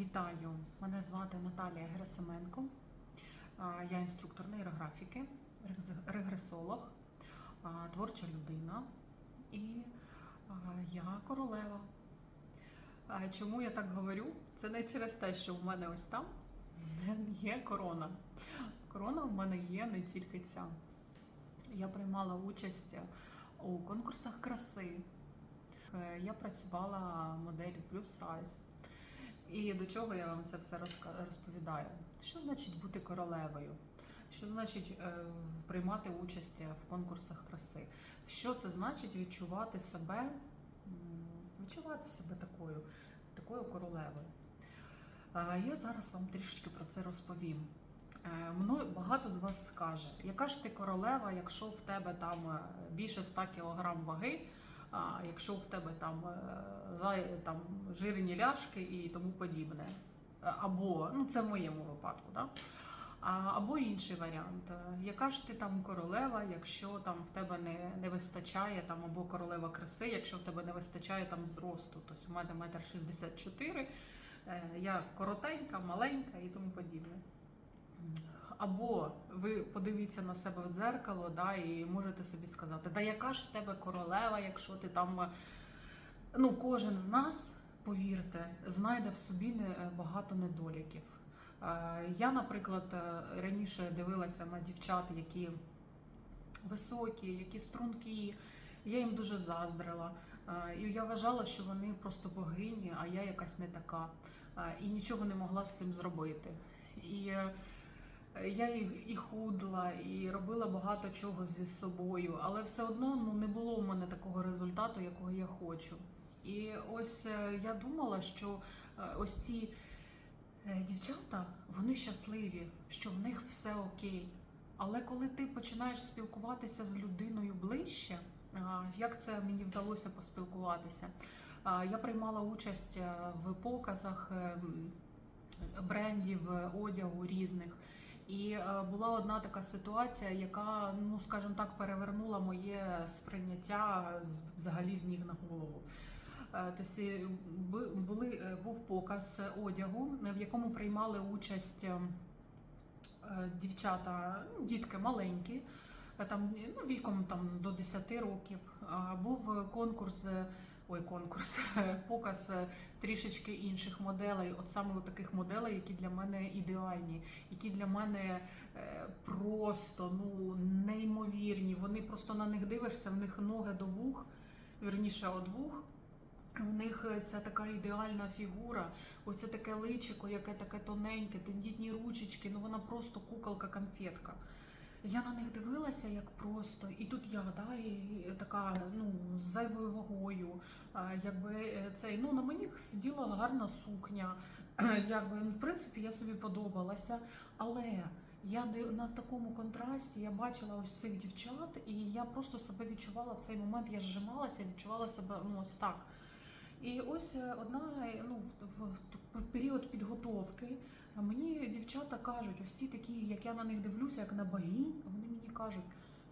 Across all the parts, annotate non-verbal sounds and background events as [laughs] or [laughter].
Вітаю! Мене звати Наталія Герасименко. Я інструктор нейрографіки, регресолог, творча людина і я королева. Чому я так говорю? Це не через те, що в мене ось там є корона. Корона в мене є не тільки ця. Я приймала участь у конкурсах краси. Е, Я працювала моделлю плюс size. І до чого я вам це все розповідаю? Що значить бути королевою? Що значить е, приймати участь в конкурсах краси? Що це значить відчувати себе, відчувати себе такою, такою королевою? Е, Я зараз вам трішечки про це розповім. Е, Мною багато з вас скаже, яка ж ти королева, якщо в тебе там е, більше 100 кг ваги, а якщо в тебе там, е, там жирні ляшки і тому подібне. Е, Або, ну це в моєму випадку, да? Або інший варіант. Е, Яка ж ти там королева, якщо там в тебе не, не вистачає там, або королева краси, якщо в тебе не вистачає там зросту, тобто у мене метр шістдесят чотири, я коротенька, маленька і тому подібне. Або ви подивіться на себе в дзеркало, да, і можете собі сказати, да яка ж тебе королева, якщо ти там. е, Ну, кожен з нас, повірте, знайде в собі багато недоліків. Е, Я, наприклад, е, раніше дивилася на дівчат, які високі, які стрункі. Я їм дуже заздрила. Е, І я вважала, що вони просто богині, а я якась не така. Е, І нічого не могла з цим зробити. І е, я і, худла, і робила багато чого зі собою, але все одно ну, не було у мене такого результату, якого я хочу. І ось е, я думала, що е, ось ці е, дівчата, вони щасливі, що в них все окей. Але коли ти починаєш спілкуватися з людиною ближче, як це мені вдалося поспілкуватися? Я приймала участь е, в показах е, брендів е, одягу різних. І е, була одна така ситуація, яка, ну скажімо так, перевернула моє сприйняття взагалі з ніг на голову. Тобто були, був показ одягу, в якому приймали участь е, е, дівчата, ну, дітки маленькі, там ну, віком там до 10 років. Був конкурс, ой, конкурс, [laughs] показ е, трішечки інших моделей, от саме таких моделей, які для мене ідеальні, які для мене е, просто ну неймовірні. Вони просто на них дивишся, в них ноги до вух, вірніше од вух. У них е, ця така ідеальна фігура, оце таке личико, яке таке тоненьке, тендітні ручечки, ну вона просто куколка-конфетка. Я на них дивилася як просто, і тут я да, така ну, з зайвою вагою. Якби е, цей, ну, на мені сиділа гарна сукня. [clears throat] Якби, ну, в принципі, я собі подобалася. Але я на такому контрасті я бачила ось цих дівчат, і я просто себе відчувала в цей момент, я зжималася, відчувала себе ну, ось так. І ось е, одна е, ну, в, в, в період підготовки а мені дівчата кажуть, ось ці такі, як я на них дивлюся, як на богинь, вони мені кажуть,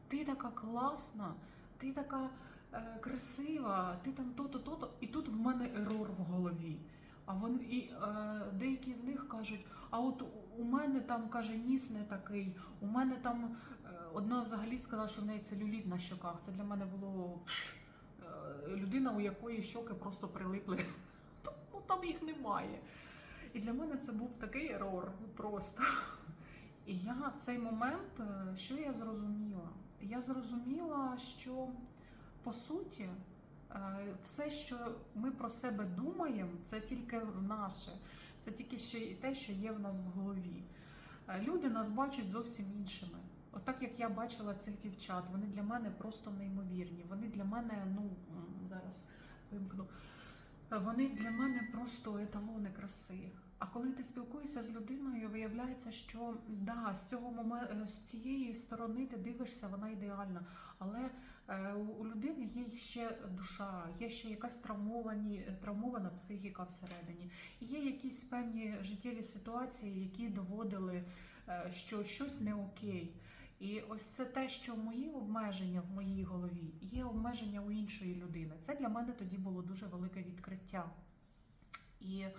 ти така класна, ти така е, красива, ти там то-то, то-то. І тут в мене ерор в голові. А вон, і е, деякі з них кажуть, а от у мене там каже ніс не такий, у мене там е, одна взагалі сказала, що в неї целюліт на щоках. Це для мене було е, людина, у якої щоки просто прилипли. [laughs] Ну там їх немає. І для мене це був такий ерор просто. І я в цей момент, е, що я зрозуміла? Я зрозуміла, що по суті, е, все, що ми про себе думаємо, це тільки наше, це тільки ще й те, що є в нас в голові. Е, Люди нас бачать зовсім іншими. Отак як я бачила цих дівчат, вони для мене просто неймовірні. Вони для мене, ну зараз вимкну. Вони для мене просто еталони краси. А коли ти спілкуєшся з людиною, виявляється, що да, з цього моменту, з цієї сторони ти дивишся, вона ідеальна. Але е, у людини є ще душа, є ще якась травмовані, травмована психіка всередині. І є якісь певні життєві ситуації, які доводили, е, що щось не окей. І ось це те, що мої обмеження в моїй голові є обмеження у іншої людини. Це для мене тоді було дуже велике відкриття. І Е,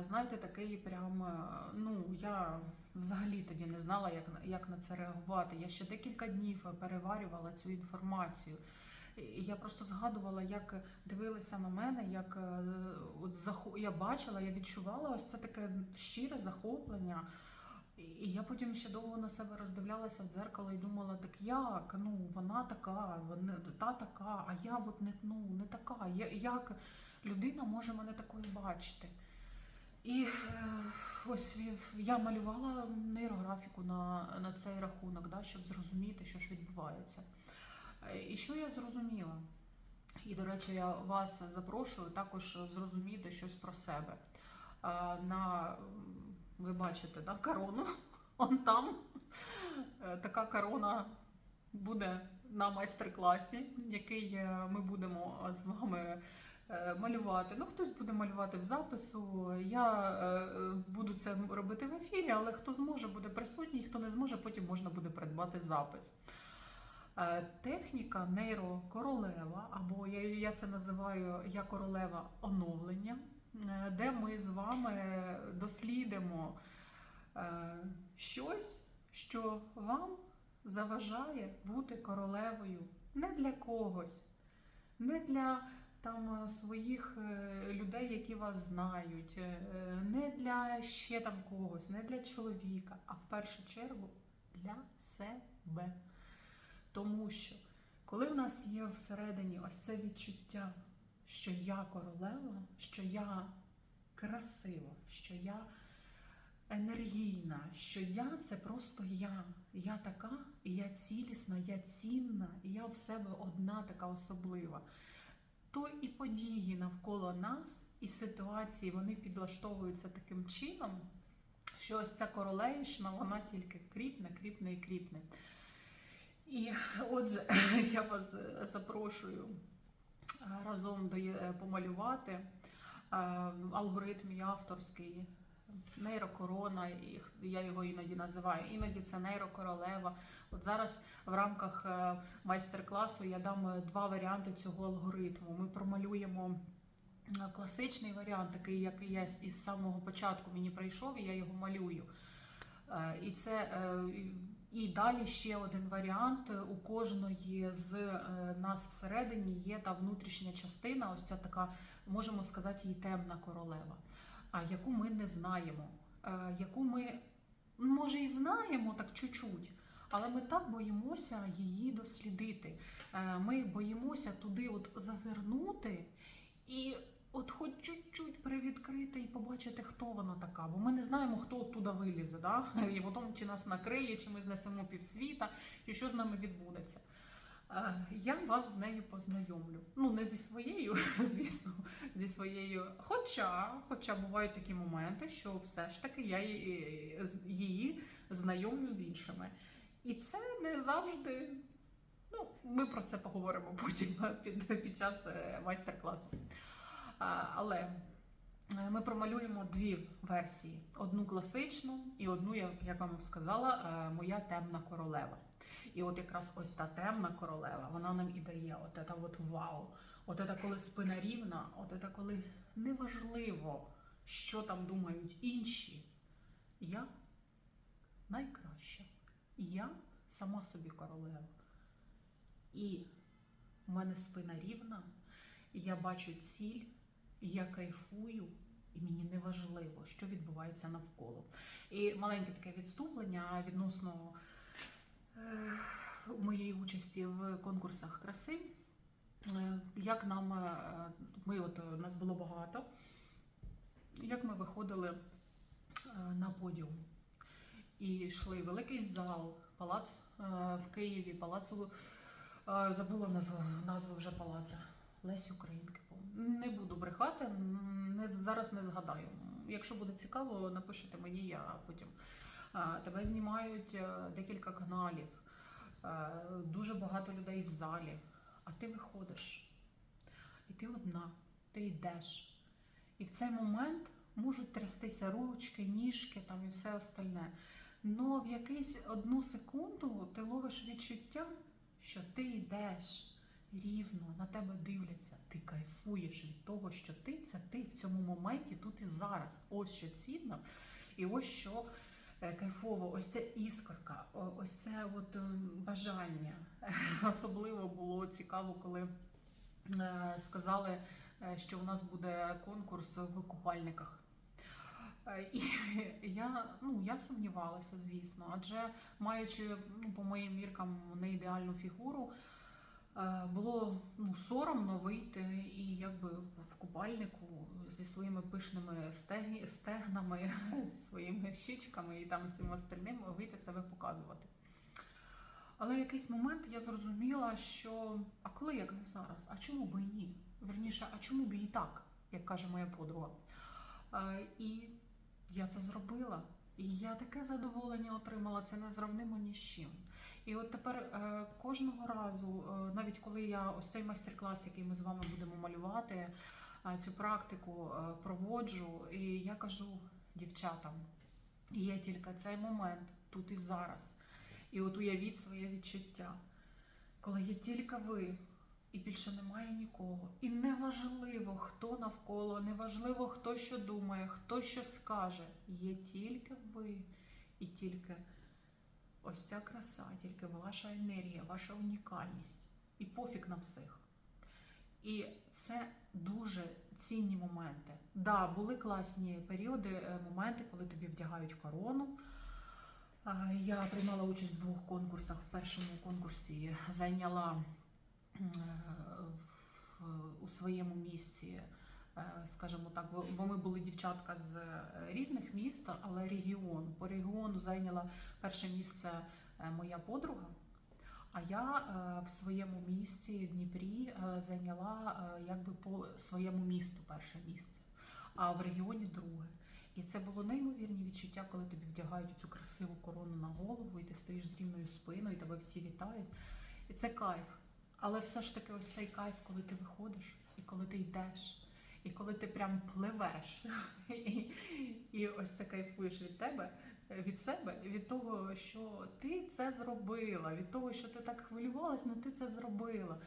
Знаєте, такий прям, е, ну я взагалі тоді не знала, як, як на це реагувати. Я ще декілька днів переварювала цю інформацію. Я просто згадувала, як дивилися на мене, як е, от захо... я бачила, я відчувала ось це таке щире захоплення. І я потім ще довго на себе роздивлялася в дзеркало і думала, так як? Ну, вона така, вона та така, а я от не, ну, не така. Я, як людина може мене такою бачити? І е, ось я малювала нейрографіку на, на цей рахунок, да, щоб зрозуміти, що ж відбувається. Е, І що я зрозуміла? І, до речі, я вас запрошую також зрозуміти щось про себе. Е, На, ви бачите, да, корону. [laughs] Он там. Така корона буде на майстер-класі, який ми будемо з вами малювати. Ну, хтось буде малювати в запису. Я е, буду це робити в ефірі, але хто зможе, буде присутній, хто не зможе, потім можна буде придбати запис. Е, Техніка нейрокоролева, або я, я це називаю я королева оновлення, е, де ми з вами дослідимо е, щось, що вам заважає бути королевою не для когось, не для там е, своїх е, людей, які вас знають, е, не для ще там когось, не для чоловіка, а в першу чергу для себе. Тому що коли в нас є всередині ось це відчуття, що я королева, що я красива, що я енергійна, що я це просто я. Я така, і я цілісна, я цінна, і я в себе одна така особлива. То і події навколо нас, і ситуації вони підлаштовуються таким чином, що ось ця королевішна, вона тільки кріпне, кріпне і кріпне. І отже, [clears throat] я вас е, запрошую е, разом е, помалювати алгоритм авторський. Нейрокорона, я його іноді називаю. Іноді це нейрокоролева. От зараз в рамках е, майстер-класу я дам е, два варіанти цього алгоритму. Ми промалюємо е, класичний варіант, такий, який я із самого початку мені прийшов, і я його малюю. І це і- далі ще один варіант. У кожної з нас всередині є та внутрішня частина, ось ця така, можемо сказати, її темна королева, яку ми не знаємо, е, яку ми, може, і знаємо так чуть-чуть. Але ми так боїмося її дослідити. Е, Ми боїмося туди от зазирнути і от хоч чуть-чуть привідкрити і побачити, хто вона така. Бо ми не знаємо, хто оттуда вилізе, да? [laughs] і потім чи нас накриє, чи ми знесемо півсвіта, чи що з нами відбудеться. Е, Я вас з нею познайомлю. Ну, не зі своєю, [laughs] звісно, зі своєю. Хоча, хоча бувають такі моменти, що все ж таки я її, знайомлю з іншими. І це не завжди. Ну, ми про це поговоримо [laughs] потім під, під час е, майстер-класу. Але е, ми промалюємо дві версії: одну класичну і одну, як я вам сказала, моя темна королева. І от якраз ось та темна королева, вона нам і дає от це от вау. От це коли спина рівна, от це коли неважливо, що там думають інші. Я найкраща. Я сама собі королева. І в мене спина рівна, я бачу ціль, я кайфую, і мені не важливо, що відбувається навколо. І маленьке таке відступлення відносно моєї участі в конкурсах краси. Е, Як нам е, ми, от е, нас було багато, як ми виходили е, на подіум і йшли великий зал, палац е, в Києві, палацу е, забула назву, назву вже палаця. Лесі Українки. Не буду брехати, не, зараз не згадаю. Якщо буде цікаво, напишите мені, я потім. Е, Тебе знімають е, декілька каналів, е, дуже багато людей в залі, а ти виходиш. І ти одна, ти йдеш. І в цей момент можуть трястися ручки, ніжки там і все остальне. Но в якийсь одну секунду ти ловиш відчуття, що ти йдеш. рівно на тебе дивляться. Ти кайфуєш від того, що ти це ти в цьому моменті тут і зараз. Ось що цінно, і ось що кайфово, ось ця іскорка, ось це от ем, бажання. [laughs] Особливо було цікаво, коли е, сказали, е, що у нас буде конкурс в купальниках. Е, І [laughs] я, ну, я сумнівалася, звісно, адже маючи ну, по моїм міркам не ідеальну фігуру, е, було ну, соромно вийти і якби в купальнику зі своїми пишними стегі, стегнами, [laughs] зі своїми щічками і там всім остальним вийти себе показувати. Але в якийсь момент я зрозуміла, що а коли як не зараз? А чому би і ні? Верніше, а чому б і так, як каже моя подруга? Е, І я це зробила. І я таке задоволення отримала, це незравнимо ні з чим. І от тепер е, кожного разу, е, навіть коли я ось цей майстер-клас, який ми з вами будемо малювати, е, цю практику проводжу, і я кажу дівчатам, є тільки цей момент тут і зараз. І от уявіть своє відчуття, коли є тільки ви, і більше немає нікого. І неважливо, хто навколо, неважливо, хто що думає, хто що скаже. Є тільки ви і тільки ось ця краса, тільки ваша енергія, ваша унікальність. І пофіг на всіх. І це дуже цінні моменти. Да, були класні періоди, е, моменти, коли тобі вдягають корону. Е, Я приймала участь в двох конкурсах. В першому конкурсі зайняла у своєму місті, е, скажімо так, бо- ми були дівчатка з е, різних міст, але регіон. По регіону зайняла перше місце е, моя подруга. А я в своєму місті Дніпрі зайняла якби по своєму місту перше місце, а в регіоні друге. І це було неймовірні відчуття, коли тобі вдягають цю красиву корону на голову, і ти стоїш з рівною спиною, і тебе всі вітають. І це кайф. Але все ж таки, ось цей кайф, коли ти виходиш, і коли ти йдеш, і коли ти прям пливеш, [laughs] і, і ось це кайфуєш від тебе, від себе, від того, що ти це зробила, від того, що ти так хвилювалась, ну ти це зробила.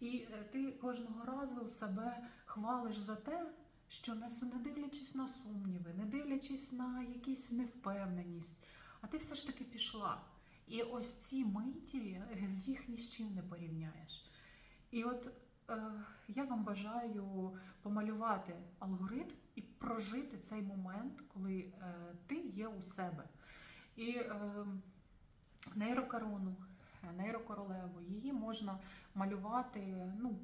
І е, ти кожного разу себе хвалиш за те, що не, не дивлячись на сумніви, не дивлячись на якісь невпевненість, а ти все ж таки пішла. І ось ці миті з їх ні з чим не порівняєш. І от е, я вам бажаю помалювати алгоритм і прожити цей момент, коли е, ти є у себе. І е, нейрокорону, е, нейрокоролеву, її можна малювати. Ну,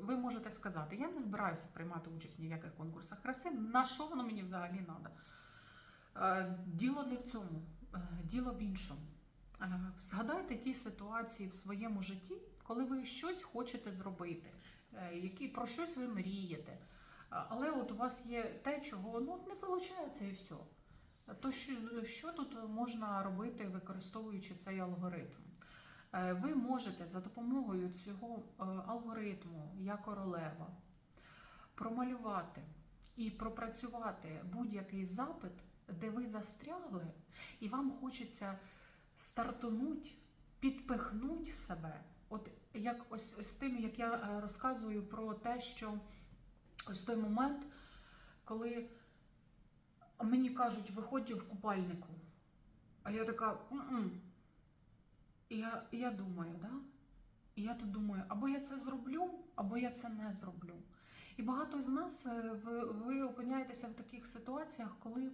ви можете сказати, я не збираюся приймати участь ні в яких конкурсах краси. На що воно мені взагалі треба? Е, Діло не в цьому, е, діло в іншому. Е, Згадайте ті ситуації в своєму житті, коли ви щось хочете зробити, е, які, про щось ви мрієте. Але от у вас є те, чого ну, не виходить і все. То що, що тут можна робити, використовуючи цей алгоритм? Е, Ви можете за допомогою цього алгоритму, я королева, промалювати і пропрацювати будь-який запит, де ви застрягли, і вам хочеться стартануть, підпихнуть себе. От як ось, ось тим, як я е, розказую про те, що ось той момент, коли мені кажуть, виходь в купальнику. А я така, «М-м». І я, і я думаю, да? І я тут думаю, або я це зроблю, або я це не зроблю. І багато з нас е, ви, ви опиняєтеся в таких ситуаціях, коли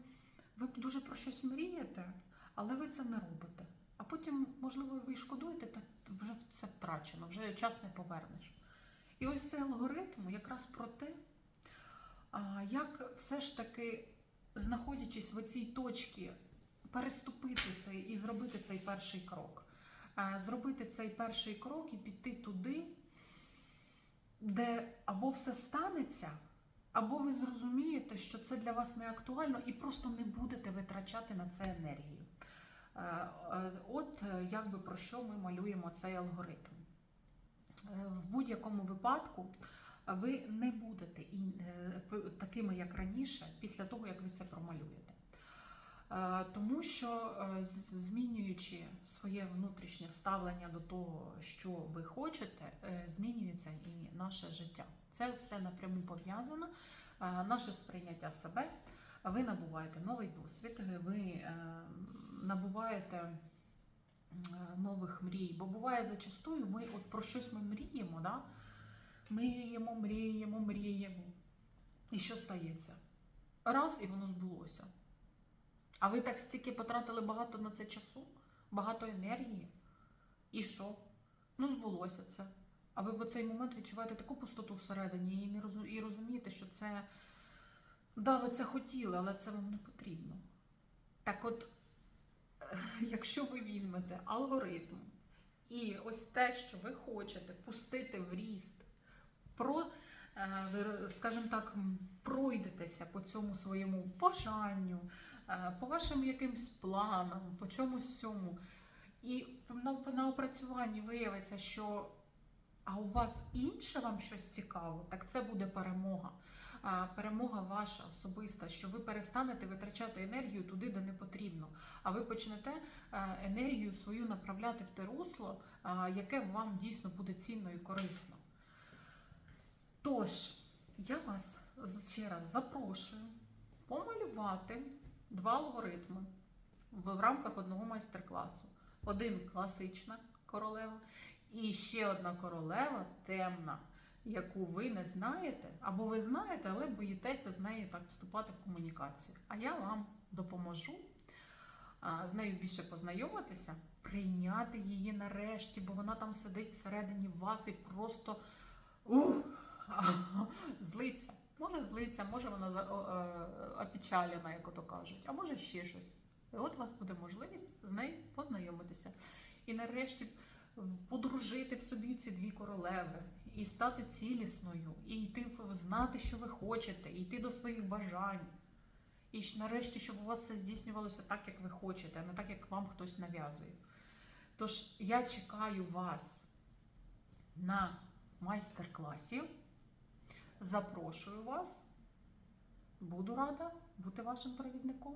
ви дуже про щось мрієте, але ви це не робите. Потім, можливо, ви шкодуєте, та вже це втрачено, вже час не повернеш. І ось цей алгоритм якраз про те, як все ж таки, знаходячись в цій точці, переступити цей і зробити цей перший крок. Зробити цей перший крок і піти туди, де або все станеться, або ви зрозумієте, що це для вас не актуально, і просто не будете витрачати на це енергію. Е, е, От е, якби про що ми малюємо цей алгоритм. В будь-якому випадку ви не будете такими, як раніше, після того, як ви це промалюєте. Тому що змінюючи своє внутрішнє ставлення до того, що ви хочете, змінюється і наше життя. Це все напряму пов'язано. Наше сприйняття себе. Ви набуваєте новий досвід, ви е, набуваєте е, нових мрій. Бо буває зачастую, ми от про щось ми мріємо, да? мріємо, мріємо, мріємо. І що стається? Раз і воно збулося. А ви так стільки потратили багато на це часу, багато енергії. І що? Ну, збулося це. А ви в цей момент відчуваєте таку пустоту всередині і, не розумієте, що це. Да, ви це хотіли, але це вам не потрібно. Так от, е, якщо ви візьмете алгоритм і ось те, що ви хочете пустити в ріст, про, е, скажімо так, пройдетеся по цьому своєму бажанню, е, по вашим якимсь планам, по чомусь цьому. І на, на опрацюванні виявиться, що а у вас інше вам щось цікаво, так це буде перемога. Перемога ваша особиста, що ви перестанете витрачати енергію туди, де не потрібно, а ви почнете е, енергію свою направляти в те русло, яке вам дійсно буде цінно і корисно. Тож, я вас ще раз запрошую помалювати два алгоритми в рамках одного майстер-класу. Один класична королева, і ще одна королева темна, яку ви не знаєте, або ви знаєте, але боїтеся з нею так вступати в комунікацію. А я вам допоможу з нею більше познайомитися, прийняти її нарешті, бо вона там сидить всередині вас і просто [laughs] злиться. Може злиться, може вона е, опечалена, як ото кажуть, а може ще щось. І от у вас буде можливість з нею познайомитися. І нарешті подружити в собі ці дві королеви, і стати цілісною, і йти знати, що ви хочете, і йти до своїх бажань. І нарешті, щоб у вас все здійснювалося так, як ви хочете, а не так, як вам хтось нав'язує. Тож я чекаю вас на майстер-класі. Запрошую вас. Буду рада бути вашим провідником.